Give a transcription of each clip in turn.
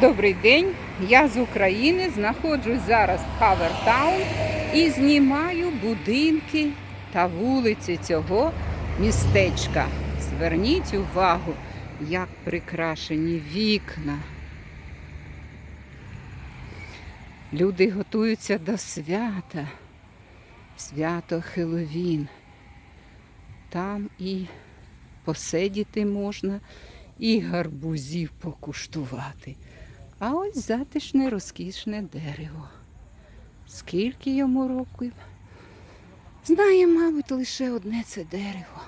Добрий день, я з України, знаходжусь зараз в Хавертаун і знімаю будинки та вулиці цього містечка. Зверніть увагу, як прикрашені вікна. Люди готуються до свята, свято Хеловін. Там і посидіти можна, і гарбузів покуштувати. А ось затишне розкішне дерево. Скільки йому років? Знає, мабуть, лише одне це дерево.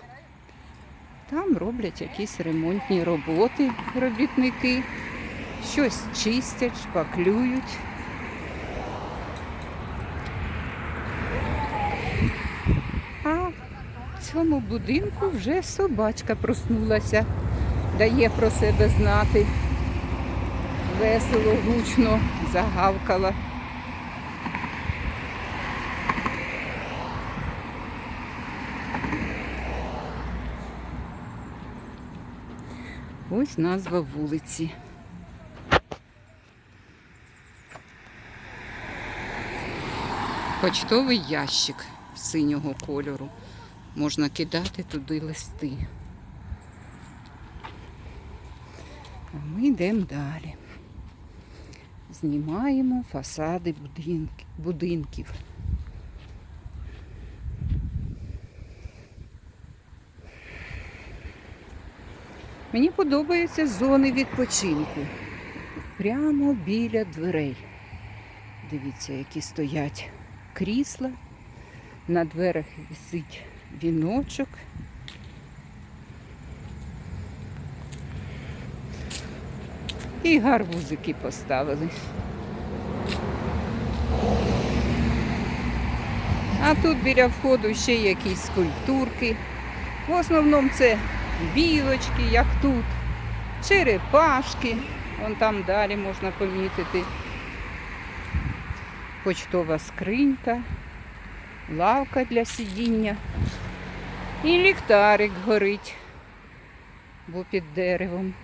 Там роблять якісь ремонтні роботи робітники, щось чистять, шпаклюють. А в цьому будинку вже собачка проснулася, дає про себе знати весело, гучно загавкала. Ось назва вулиці. Почтовий ящик синього кольору. Можна кидати туди листи. А ми йдемо далі знімаємо фасади будинків. Мені подобаються зони відпочинку. Прямо біля дверей. Дивіться, які стоять крісла. На дверях висить віночок. І гарбузики поставили. А тут біля входу ще якісь скульптурки. В основному це білочки, як тут, черепашки. Вон там далі можна помітити. Почтова скринька, лавка для сидіння. І ліхтарик горить, бо під деревом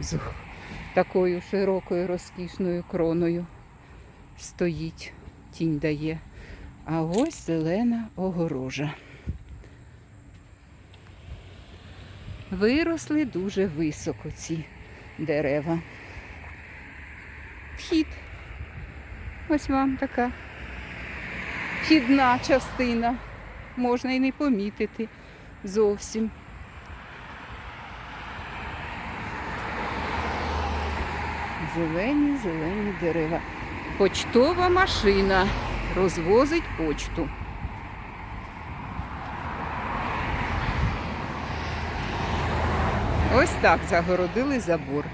з такою широкою розкішною кроною стоїть, тінь дає. А ось зелена огорожа. Виросли дуже високо ці дерева. Вхід. Ось вам така вхідна частина. Можна і не помітити зовсім. Зелені, зелені дерева. Почтова машина розвозить почту. Ось так загородили забор.